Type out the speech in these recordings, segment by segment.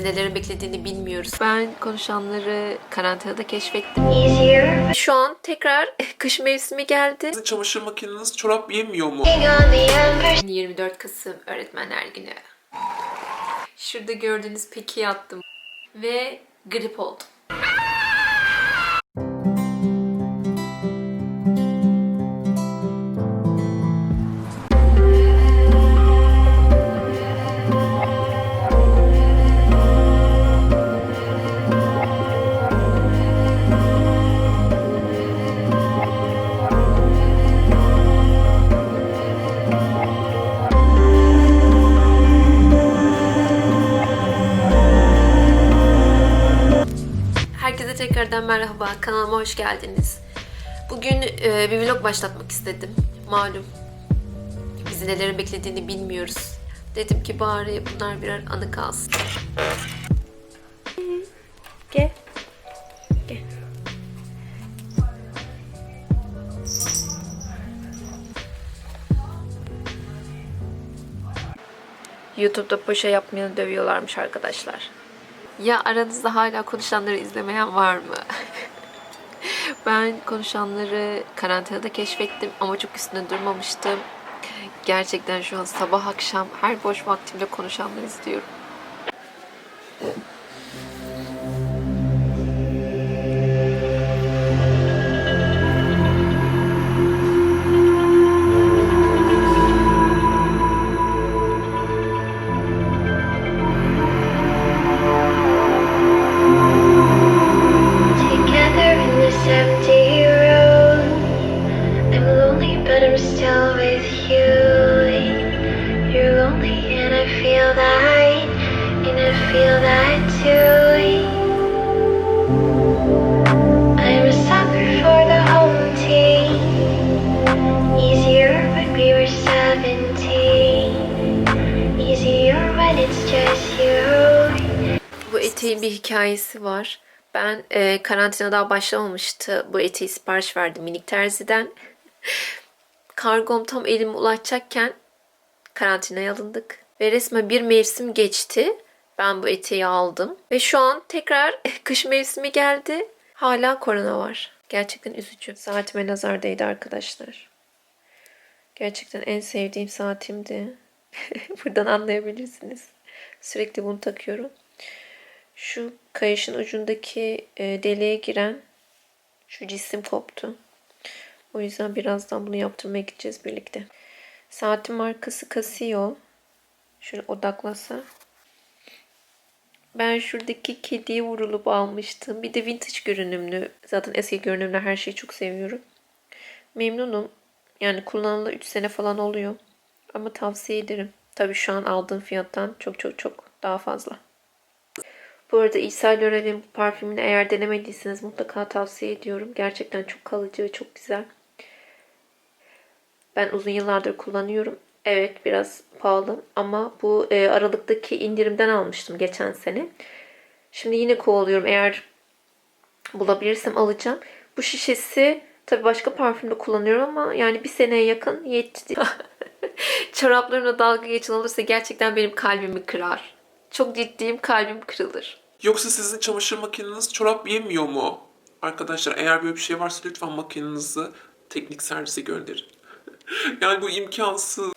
Bizi nelerin beklediğini bilmiyoruz. Ben konuşanları karantinada keşfettim. Şu an tekrar kış mevsimi geldi. Sizin çamaşır makineniz çorap yemiyor mu? On the embers 24 Kasım Öğretmenler Günü. Şurada gördüğünüz peki yattım. Ve grip oldum. Herkese tekrardan merhaba. Kanalıma hoş geldiniz. Bugün e, bir vlog başlatmak istedim. Malum bizi nelerin beklediğini bilmiyoruz. Dedim ki bari bunlar birer anı kalsın. Gel. Gel. YouTube'da poşe yapmayanı dövüyorlarmış arkadaşlar. Ya aranızda hala konuşanları izlemeyen var mı? ben konuşanları karantinada keşfettim ama çok üstünde durmamıştım. Gerçekten şu an sabah akşam her boş vaktimde konuşanları izliyorum. Eteğin bir hikayesi var. Ben e, karantina daha başlamamıştı. Bu eteği sipariş verdim minik terziden. Kargom tam elime ulaşacakken karantinaya alındık. Ve resmen bir mevsim geçti. Ben bu eteği aldım. Ve şu an tekrar kış mevsimi geldi. Hala korona var. Gerçekten üzücü. Saatime nazar değdi arkadaşlar. Gerçekten en sevdiğim saatimdi. Buradan anlayabilirsiniz. Sürekli bunu takıyorum. Şu kayışın ucundaki e, deliğe giren şu cisim koptu. O yüzden birazdan bunu yaptırmaya gideceğiz birlikte. Saatin markası Casio. Şöyle odaklasa. Ben şuradaki kediye vurulup almıştım. Bir de vintage görünümlü. Zaten eski görünümlü her şeyi çok seviyorum. Memnunum. Yani kullanalı 3 sene falan oluyor. Ama tavsiye ederim. Tabii şu an aldığım fiyattan çok çok çok daha fazla. Bu arada İsa Lorel'in parfümünü eğer denemediyseniz mutlaka tavsiye ediyorum. Gerçekten çok kalıcı ve çok güzel. Ben uzun yıllardır kullanıyorum. Evet biraz pahalı ama bu e, Aralık'taki indirimden almıştım geçen sene. Şimdi yine kovalıyorum. Eğer bulabilirsem alacağım. Bu şişesi tabii başka parfümde kullanıyorum ama yani bir seneye yakın yetti. Çoraplarımla dalga geçen olursa gerçekten benim kalbimi kırar. Çok ciddiyim kalbim kırılır. Yoksa sizin çamaşır makineniz çorap yemiyor mu? Arkadaşlar eğer böyle bir şey varsa lütfen makinenizi teknik servise gönderin. yani bu imkansız.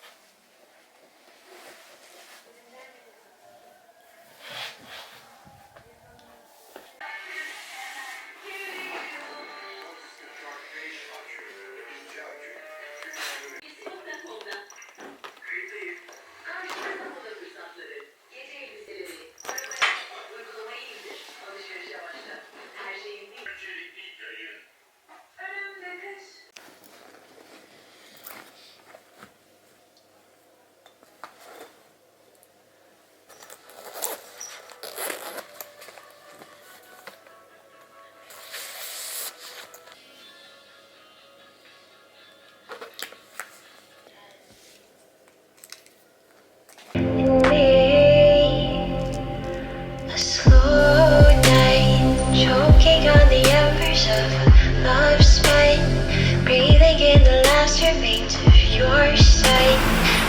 masturbate to your sight,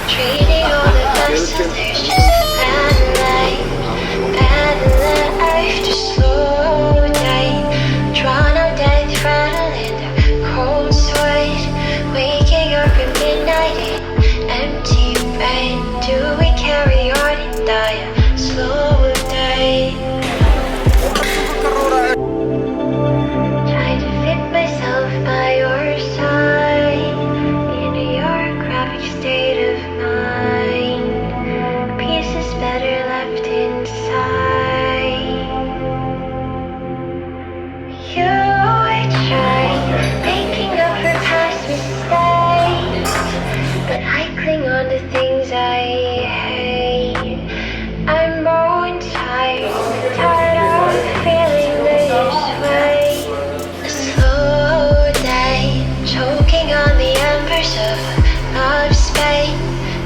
trading all the lessons.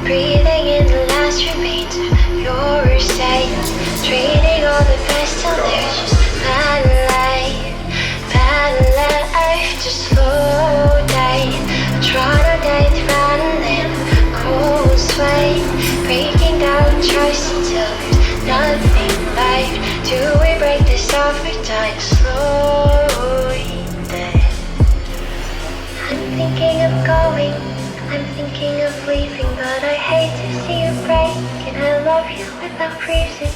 Breathing in the last remains of your sight. Trading all the best till there's just not a light. Life Just slow die. Try to die, throttling, cold sweat. Breaking down choices. Thinking of leaving, but I hate to see you break. And I love you without reason,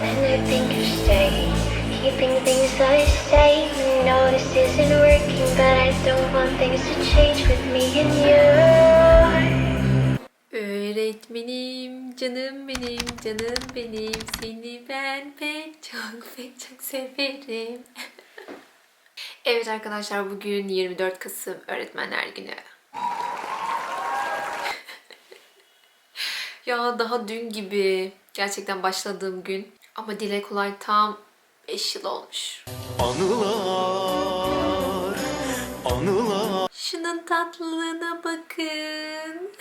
and I think of staying, keeping things the same. I know this isn't working, but I don't want things to change with me and you. Öğretmenim, canım benim, canım benim. Seni ben pek çok pek çok severim. evet arkadaşlar bugün 24 Kasım Öğretmenler Günü. Ya daha dün gibi gerçekten başladığım gün. Ama dile kolay tam 5 yıl olmuş. Anılar, anılar. Şunun tatlılığına bakın.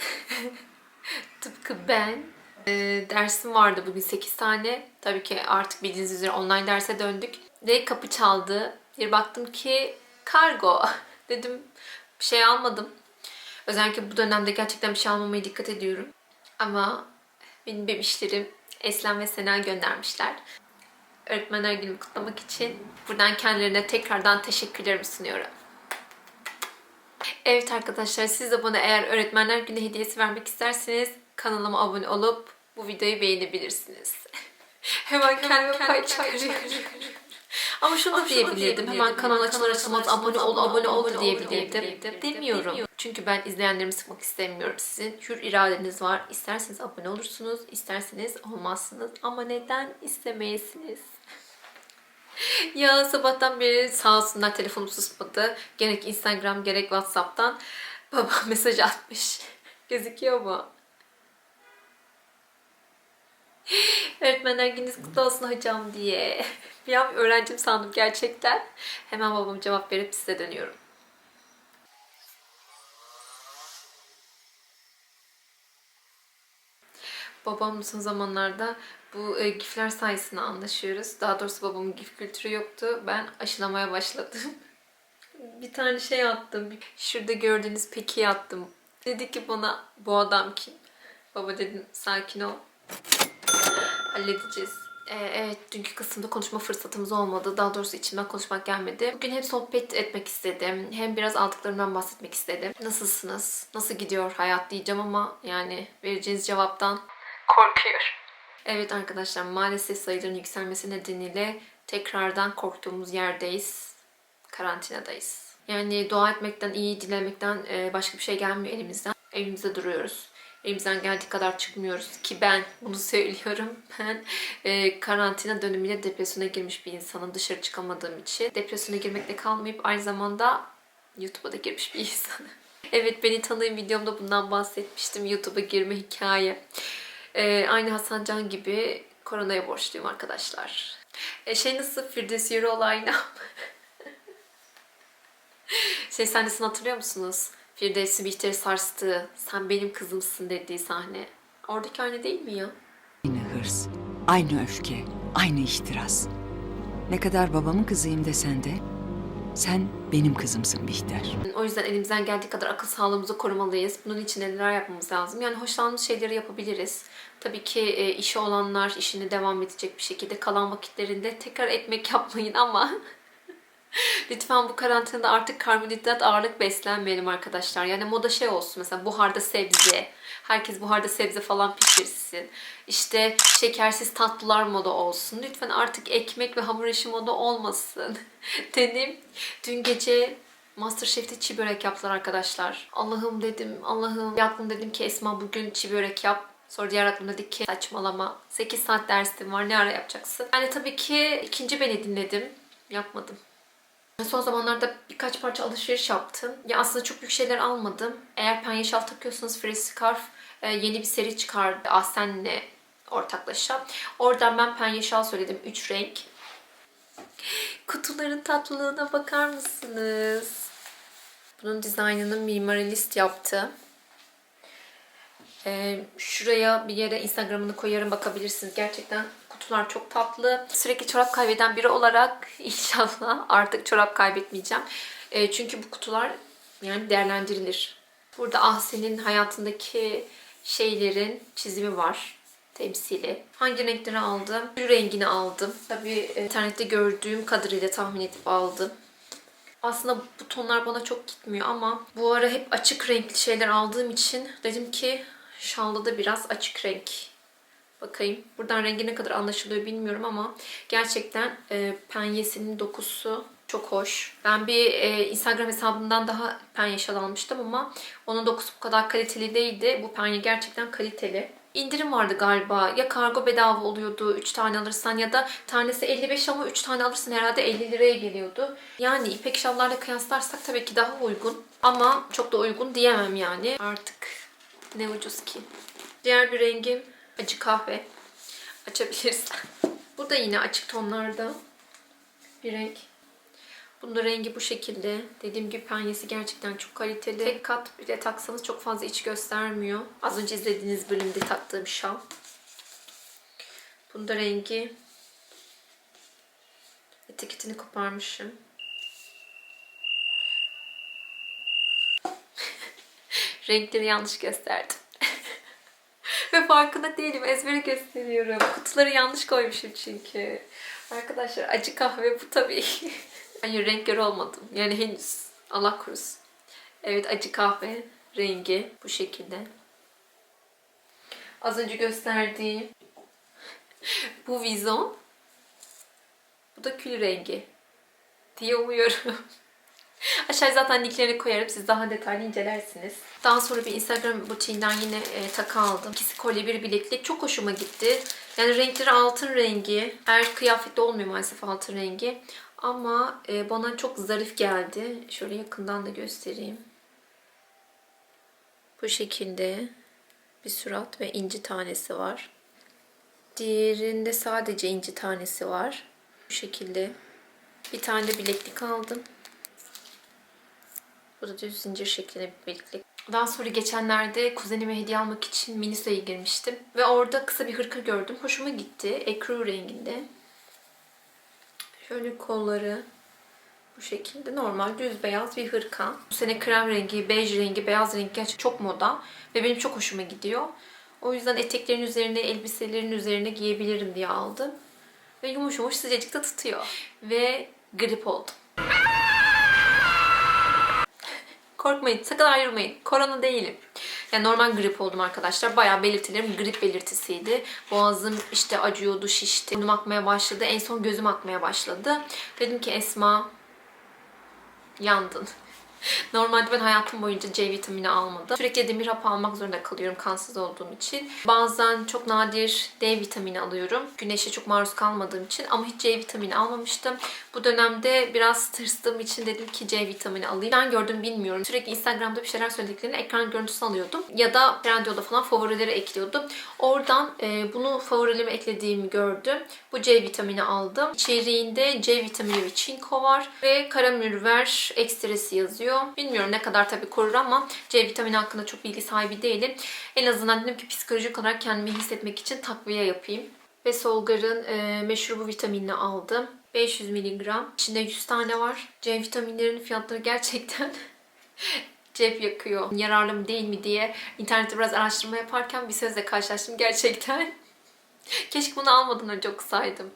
Tıpkı ben. Ee, dersim vardı bugün 8 tane. Tabii ki artık bildiğiniz üzere online derse döndük. Ve kapı çaldı. Bir baktım ki kargo. Dedim bir şey almadım. Özellikle bu dönemde gerçekten bir şey almamaya dikkat ediyorum. Ama benim bebişlerim Eslem ve Sena göndermişler. Öğretmenler Günü kutlamak için buradan kendilerine tekrardan teşekkürlerimi sunuyorum. Evet arkadaşlar siz de bana eğer öğretmenler günü hediyesi vermek isterseniz kanalıma abone olup bu videoyu beğenebilirsiniz. Hemen kendime pay çıkarıyorum. Ama şunu da diyebilirdim. Hemen kanal açılır açılmaz abone ol, abone ol diyebilirdim. Demiyorum. Çünkü ben izleyenlerimi sıkmak istemiyorum. Sizin hür iradeniz var. İsterseniz abone olursunuz, isterseniz olmazsınız. Ama neden istemeyesiniz? Ya sabahtan beri sağ olsunlar telefonum susmadı. Gerek Instagram gerek Whatsapp'tan babam mesaj atmış. Gözüküyor mu? Öğretmenler gününüz kutlu olsun hocam diye. Bir an öğrencim sandım gerçekten. Hemen babam cevap verip size dönüyorum. Babamla son zamanlarda bu e, gifler sayesinde anlaşıyoruz. Daha doğrusu babamın gif kültürü yoktu. Ben aşılamaya başladım. bir tane şey attım. Şurada gördüğünüz pekiyi attım. Dedi ki bana bu adam kim? Baba dedim sakin ol. Halledeceğiz. Ee, evet dünkü kısımda konuşma fırsatımız olmadı. Daha doğrusu içimden konuşmak gelmedi. Bugün hem sohbet etmek istedim. Hem biraz aldıklarımdan bahsetmek istedim. Nasılsınız? Nasıl gidiyor hayat diyeceğim ama yani vereceğiniz cevaptan korkuyorum. Evet arkadaşlar maalesef sayıların yükselmesi nedeniyle tekrardan korktuğumuz yerdeyiz. Karantinadayız. Yani dua etmekten, iyi dilemekten e, başka bir şey gelmiyor elimizden. Evimizde duruyoruz. Elimizden geldiği kadar çıkmıyoruz ki ben bunu söylüyorum. Ben e, karantina dönemiyle depresyona girmiş bir insanım dışarı çıkamadığım için. Depresyona girmekle kalmayıp aynı zamanda YouTube'a da girmiş bir insanım. Evet beni tanıyın videomda bundan bahsetmiştim. YouTube'a girme hikaye. Ee, aynı Hasan Can gibi koronaya borçluyum arkadaşlar. Ee, şey nasıl Firdevs Yürü olayla. şey sahnesini hatırlıyor musunuz? Firdevs'i Bihter'i sarstığı, sen benim kızımsın dediği sahne. Oradaki aynı değil mi ya? Aynı hırs, aynı öfke, aynı ihtiras. Ne kadar babamın kızıyım desen de sen benim kızımsın Bihter. O yüzden elimizden geldiği kadar akıl sağlığımızı korumalıyız. Bunun için neler yapmamız lazım? Yani hoşlandığımız şeyleri yapabiliriz. Tabii ki e, işi olanlar işini devam edecek bir şekilde kalan vakitlerinde tekrar ekmek yapmayın ama Lütfen bu karantinada artık karbonhidrat ağırlık beslenmeyelim arkadaşlar. Yani moda şey olsun mesela buharda sebze. Herkes buharda sebze falan pişirsin. İşte şekersiz tatlılar moda olsun. Lütfen artık ekmek ve hamur işi moda olmasın. Dedim. Dün gece Masterchef'te çiğ börek yaptılar arkadaşlar. Allah'ım dedim, Allah'ım. Bir aklım dedim ki Esma bugün çiğ börek yap. Sonra diğer aklım dedi ki saçmalama. 8 saat dersim var ne ara yapacaksın? Yani tabii ki ikinci beni dinledim. Yapmadım. Son zamanlarda birkaç parça alışveriş yaptım. Ya aslında çok büyük şeyler almadım. Eğer penye şal takıyorsanız Free Scarf e, yeni bir seri çıkardı Asen'le ortaklaşa. Oradan ben penye şal söyledim. 3 renk. Kutuların tatlılığına bakar mısınız? Bunun dizaynını minimalist yaptı. Ee, şuraya bir yere Instagram'ını koyarım bakabilirsiniz. Gerçekten Kutular çok tatlı. Sürekli çorap kaybeden biri olarak inşallah artık çorap kaybetmeyeceğim. E, çünkü bu kutular yani değerlendirilir. Burada Ahsen'in hayatındaki şeylerin çizimi var temsili. Hangi renkleri aldım? Gül rengini aldım. Tabii e, internette gördüğüm kadarıyla tahmin edip aldım. Aslında bu tonlar bana çok gitmiyor ama bu ara hep açık renkli şeyler aldığım için dedim ki şalda da biraz açık renk bakayım. Buradan rengi ne kadar anlaşılıyor bilmiyorum ama gerçekten e, penyesinin dokusu çok hoş. Ben bir e, Instagram hesabından daha penye şal almıştım ama onun dokusu bu kadar kaliteli değildi. Bu penye gerçekten kaliteli. İndirim vardı galiba. Ya kargo bedava oluyordu 3 tane alırsan ya da tanesi 55 ama 3 tane alırsan herhalde 50 liraya geliyordu. Yani ipek şallarla kıyaslarsak tabii ki daha uygun. Ama çok da uygun diyemem yani. Artık ne ucuz ki. Diğer bir rengim acı kahve. Açabilirsen. Bu da yine açık tonlarda bir renk. Bunun da rengi bu şekilde. Dediğim gibi penyesi gerçekten çok kaliteli. Tek kat bile taksanız çok fazla iç göstermiyor. Az önce izlediğiniz bölümde taktığım şal. Bunun da rengi etiketini koparmışım. Renkleri yanlış gösterdim. Ve farkında değilim. Ezbere gösteriyorum. Kutuları yanlış koymuşum çünkü. Arkadaşlar acı kahve bu tabii. Hayır renk körü olmadım. Yani henüz. Allah korusun. Evet acı kahve rengi bu şekilde. Az önce gösterdiğim bu vizon. Bu da kül rengi. Diye umuyorum. Aşağıya zaten linklerini koyarım. Siz daha detaylı incelersiniz. Daha sonra bir Instagram butiğinden yine e, takı aldım. İkisi kolye bir bileklik. Çok hoşuma gitti. Yani renkleri altın rengi. Her kıyafette olmuyor maalesef altın rengi. Ama e, bana çok zarif geldi. Şöyle yakından da göstereyim. Bu şekilde bir surat ve inci tanesi var. Diğerinde sadece inci tanesi var. Bu şekilde. Bir tane bileklik aldım. Bu da düz zincir şeklinde bir bileklik. Daha sonra geçenlerde kuzenime hediye almak için Miniso'ya girmiştim. Ve orada kısa bir hırka gördüm. Hoşuma gitti. Ekru renginde. Şöyle kolları bu şekilde normal düz beyaz bir hırka. Bu sene krem rengi, bej rengi, beyaz rengi gerçekten çok moda. Ve benim çok hoşuma gidiyor. O yüzden eteklerin üzerine, elbiselerin üzerine giyebilirim diye aldım. Ve yumuş yumuş sıcacık da tutuyor. Ve grip oldum. Korkmayın, sakın ayrılmayın. Korona değilim. Yani normal grip oldum arkadaşlar. Bayağı belirtilerim grip belirtisiydi. Boğazım işte acıyordu, şişti. Burnum akmaya başladı. En son gözüm akmaya başladı. Dedim ki Esma yandın. Normalde ben hayatım boyunca C vitamini almadım. Sürekli demir hapı almak zorunda kalıyorum kansız olduğum için. Bazen çok nadir D vitamini alıyorum. Güneşe çok maruz kalmadığım için ama hiç C vitamini almamıştım. Bu dönemde biraz tırstığım için dedim ki C vitamini alayım. Ben gördüm bilmiyorum. Sürekli Instagram'da bir şeyler söylediklerini ekran görüntüsü alıyordum. Ya da Trendyol'da falan favorilere ekliyordum. Oradan e, bunu favorileme eklediğimi gördüm. Bu C vitamini aldım. İçeriğinde C vitamini ve çinko var. Ve karamürver ekstresi yazıyor. Bilmiyorum ne kadar tabii korur ama C vitamini hakkında çok bilgi sahibi değilim. En azından dedim ki psikolojik olarak kendimi hissetmek için takviye yapayım. Ve Solgar'ın e, meşhur bu vitaminini aldım. 500 miligram. İçinde 100 tane var. C vitaminlerinin fiyatları gerçekten cep yakıyor. Yararlı mı değil mi diye internette biraz araştırma yaparken bir sözle karşılaştım gerçekten. Keşke bunu almadan önce okusaydım.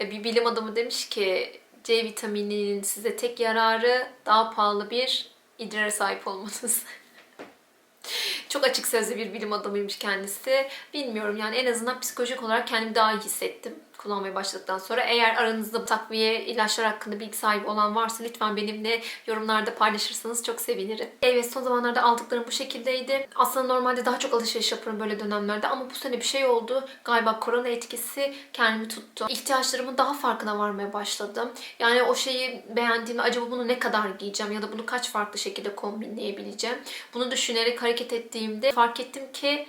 E, Bir bilim adamı demiş ki C vitamininin size tek yararı daha pahalı bir idrara sahip olmanız. Çok açık sözlü bir bilim adamıymış kendisi. Bilmiyorum yani en azından psikolojik olarak kendimi daha iyi hissettim kullanmaya başladıktan sonra. Eğer aranızda takviye ilaçlar hakkında bilgi sahibi olan varsa lütfen benimle yorumlarda paylaşırsanız çok sevinirim. Evet son zamanlarda aldıklarım bu şekildeydi. Aslında normalde daha çok alışveriş yaparım böyle dönemlerde ama bu sene bir şey oldu. Galiba korona etkisi kendimi tuttu. İhtiyaçlarımın daha farkına varmaya başladım. Yani o şeyi beğendiğimde acaba bunu ne kadar giyeceğim ya da bunu kaç farklı şekilde kombinleyebileceğim. Bunu düşünerek hareket ettiğimde fark ettim ki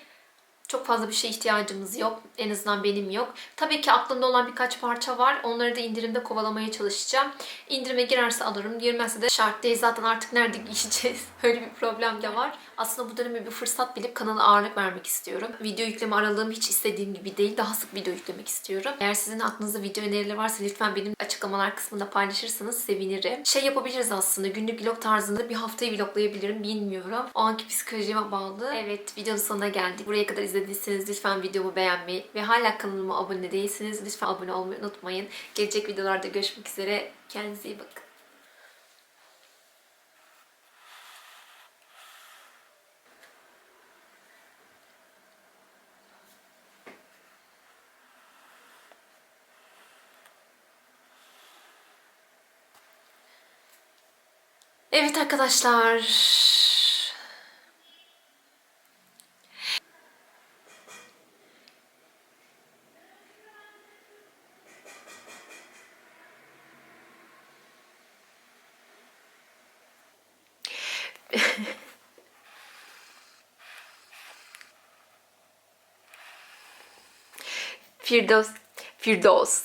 Çok fazla bir şeye ihtiyacımız yok. En azından benim yok. Tabii ki aklımda olan birkaç parça var. Onları da indirimde kovalamaya çalışacağım. İndirime girerse alırım. Girmezse de şart değil. Zaten artık nerede giyeceğiz? Öyle bir problem de var. Aslında bu dönemi bir fırsat bilip kanala ağırlık vermek istiyorum. Video yükleme aralığım hiç istediğim gibi değil. Daha sık video yüklemek istiyorum. Eğer sizin aklınızda video önerileri varsa lütfen benim açıklamalar kısmında paylaşırsanız sevinirim. Şey yapabiliriz aslında. Günlük vlog tarzında bir haftayı vloglayabilirim. Bilmiyorum. O anki psikolojime bağlı. Evet videonun sonuna geldik. Buraya kadar izlediyseniz lütfen videomu beğenmeyi ve hala kanalıma abone değilseniz lütfen abone olmayı unutmayın. Gelecek videolarda görüşmek üzere. Kendinize iyi bakın. Evet arkadaşlar. Firdos. Firdos.